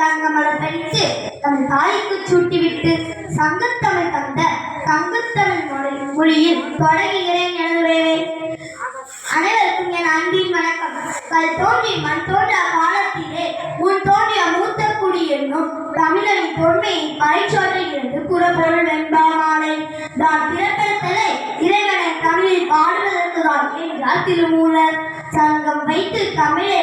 தங்கமலர் பறித்து தன் தாய்க்கு சூட்டிவிட்டு சங்கத்தமிழ் தந்த சங்கத்தமிழ் மொழியில் தொடங்குகிறேன் எனவே அனைவருக்கும் என் அன்பின் வணக்கம். கல் தோன்றி மண் தோன்ற காலத்திலே முன் தோன்றிய மூத்த குடி என்னும் தமிழரின் தொன்மையை பறைச்சாற்றுகிறது புறப்பொருள் வெண்பா மாலை தான் பிறப்பிடத்தலை இறைவனை தமிழில் பாடுவதற்கு தான் என்றார் திருமூலர். சங்கம் வைத்து தமிழை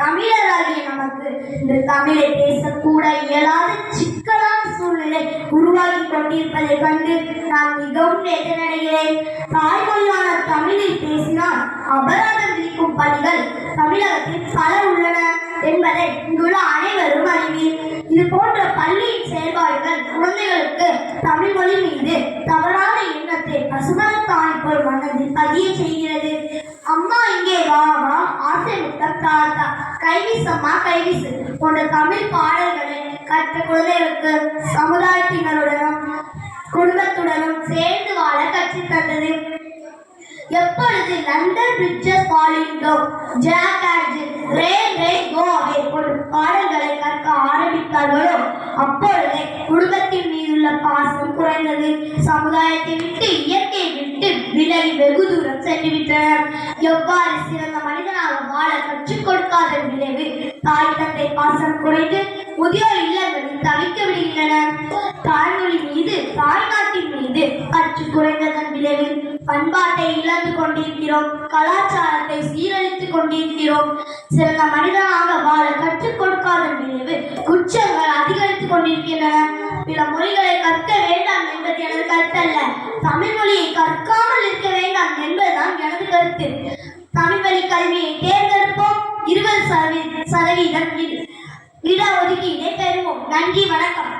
தமிழராகிய நமக்கு இந்த தமிழை பேசக்கூட இயலாத. சிக்கலான சூழ்நிலை உருவாகி கொண்டிருப்பதை கண்டு நான் மிகவும் வேதனடைகிறேன் தாய்மொழியான தமிழில் பேசினால் அபராதம் விதிக்கும் பணிகள் தமிழகத்தில் பல உள்ளன என்பதை இங்குள்ள அனைவரும் அறிவீர். இது போன்ற பள்ளியின் செயல்பாடுகள் குழந்தைகளுக்கு தமிழ் மொழி மீது தவறான எண்ணத்தை பசுமரத்தாணி போல் மனதில் பதிய செய்கிறது. அம்மா இங்கே வா வா ஆசை முட்டம் தாத்தா. கைவீசம்மா கைவீசு போன்ற தமிழ் பாடல்களை கற்ற குழந்தைகளுக்கு சமுதாயத்தினருடனும் குடும்பத்துடனும் சேர்ந்து வாழ கற்றுத் தந்தது. எப்பொழுது London bridges falling down jack ray ray go away போன்ற பாடல்களை கற்க ஆரம்பித்தார்களோ அப்பொழுதே குடும்பத்தின் மீதுள்ள பாசம் குறைந்தது. சமுதாயத்தை விட்டு இயற்கையை விட்டு விலகி வெகு தூரம் சென்றுவிட்டனர். எவ்வாறு சிறந்த மனிதனாக வாழ கற்றுக் கொடுக்காத விளைவு தாய் தந்தை பாசம் குறைந்து முதியோர் இல்லங்களில் தவிக்க விடுகின்றனர் தாய்மொழி மீது தாய்நாட்டின் மீது கற்று குறைந்ததன் விளைவில் பண்பாட்டை இழந்து கொண்டிருக்கிறோம் கலாச்சாரத்தை சீரழித்துக் கொண்டிருக்கிறோம். சிறந்த மனிதனாக வாழ கற்றுக் கொடுக்காத விளைவு குற்றங்கள் அதிகரித்துக் கொண்டிருக்கின்றன. பிற மொழிகளை பத்து தமிழ் வழி கல்வியை தேர்ந்தெடுப்போம். இருபது சதவீ- சதவீதம் இட ஒதுக்கீடை பெறுவோம். நன்றி வணக்கம்.